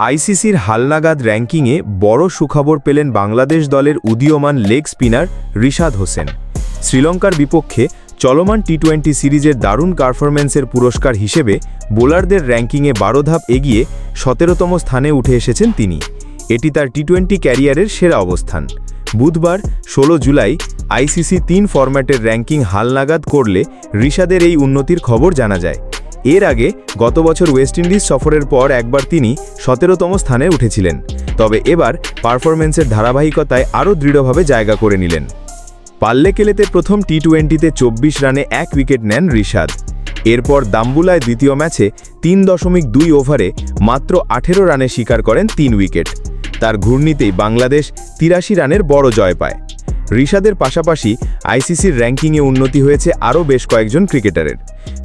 আইসিসির হালনাগাদ র্যাঙ্কিংয়ে বড় সুখবর পেলেন বাংলাদেশ দলের উদীয়মান লেগ স্পিনার রিশাদ হোসেন। শ্রীলঙ্কার বিপক্ষে চলমান টি টোয়েন্টি সিরিজের দারুণ পারফরম্যান্সের পুরস্কার হিসেবে বোলারদের র্যাঙ্কিংয়ে বারো ধাপ এগিয়ে সতেরোতম স্থানে উঠে এসেছেন তিনি। এটি তার টি টোয়েন্টি ক্যারিয়ারের সেরা অবস্থান। বুধবার ১৬ জুলাই, আইসিসি তিন ফরম্যাটের র্যাঙ্কিং হালনাগাদ করলে রিশাদের এই উন্নতির খবর জানা যায়। এর আগে গত বছর ওয়েস্ট ইন্ডিজ সফরের পর একবার তিনি সতেরোতম স্থানে উঠেছিলেন। তবে এবার পারফরম্যান্সের ধারাবাহিকতায় আরও দৃঢ়ভাবে জায়গা করে নিলেন। পাল্লেকেলেতে প্রথম টি টোয়েন্টিতে চব্বিশ রানে এক উইকেট নেন রিশাদ। এরপর দাম্বুলায় দ্বিতীয় ম্যাচে তিন দশমিক দুই ওভারে মাত্র আঠেরো রানে শিকার করেন তিন উইকেট। তার ঘূর্ণিতেই বাংলাদেশ তিরাশি রানের বড় জয় পায়। রিশাদের পাশাপাশি আইসিসির র্যাঙ্কিংয়ে উন্নতি হয়েছে আরও বেশ কয়েকজন ক্রিকেটারের।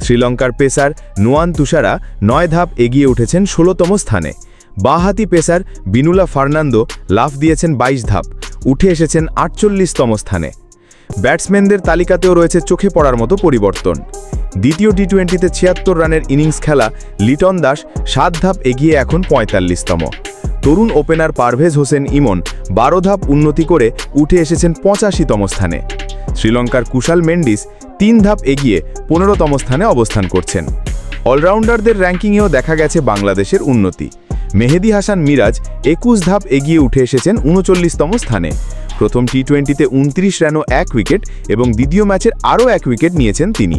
শ্রীলঙ্কার পেসার নোয়ান তুষারা নয় ধাপ এগিয়ে উঠেছেন ষোলোতম স্থানে। বাঁহাতি পেসার বিনুলা ফার্নান্দো লাফ দিয়েছেন ২২ ধাপ, উঠে এসেছেন আটচল্লিশতম স্থানে। ব্যাটসম্যানদের তালিকাতেও রয়েছে চোখে পড়ার মতো পরিবর্তন। দ্বিতীয় টি টোয়েন্টিতে ছিয়াত্তর রানের ইনিংস খেলা লিটন দাস সাত ধাপ এগিয়ে এখন পঁয়তাল্লিশতম। তরুণ ওপেনার পারভেজ হোসেন ইমন বারো ধাপ উন্নতি করে উঠে এসেছেন পঁচাশিতম স্থানে। শ্রীলঙ্কার কুশাল মেন্ডিস তিন ধাপ এগিয়ে পনেরোতম স্থানে অবস্থান করছেন। অলরাউন্ডারদের র্যাঙ্কিংয়েও দেখা গেছে বাংলাদেশের উন্নতি। মেহেদি হাসান মিরাজ একুশ ধাপ এগিয়ে উঠে এসেছেন উনচল্লিশতম স্থানে। প্রথম টি টোয়েন্টিতে উনত্রিশ রানও এক উইকেট এবং দ্বিতীয় ম্যাচের আরও এক উইকেট নিয়েছেন তিনি।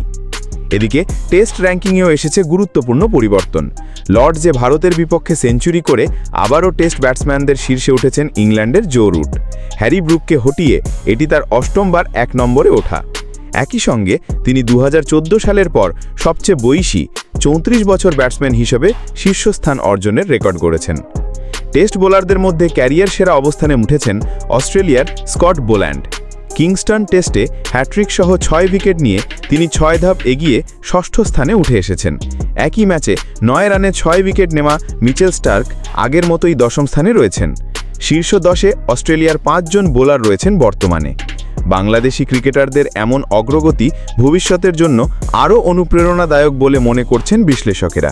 এদিকে টেস্ট র্যাঙ্কিংয়েও এসেছে গুরুত্বপূর্ণ পরিবর্তন। লর্ডসে ভারতের বিপক্ষে সেঞ্চুরি করে, আবারও টেস্ট ব্যাটসম্যানদের শীর্ষে উঠেছেন ইংল্যান্ডের জো রুট। হ্যারি ব্রুককে হটিয়ে এটি তার অষ্টমবার এক নম্বরে ওঠা। একই সঙ্গে তিনি দু হাজার চোদ্দ সালের পর সবচেয়ে বয়সী চৌত্রিশ বছর ব্যাটসম্যান হিসেবে শীর্ষস্থান অর্জনের রেকর্ড গড়েছেন। টেস্ট বোলারদের মধ্যে ক্যারিয়ার সেরা অবস্থানে উঠেছেন অস্ট্রেলিয়ার স্কট বোল্যান্ড। কিংস্টন টেস্টে হ্যাট্রিক সহ ছয় উইকেট নিয়ে তিনি ছয় ধাপ এগিয়ে ষষ্ঠ স্থানে উঠে এসেছেন। একই ম্যাচে নয় রানে ছয় উইকেট নেওয়া মিচেল স্টার্ক আগের মতোই দশম স্থানে রয়েছেন। শীর্ষ দশে অস্ট্রেলিয়ার পাঁচজন বোলার রয়েছেন বর্তমানে। বাংলাদেশি ক্রিকেটারদের এমন অগ্রগতি ভবিষ্যতের জন্য আরও অনুপ্রেরণাদায়ক বলে মনে করছেন বিশ্লেষকেরা।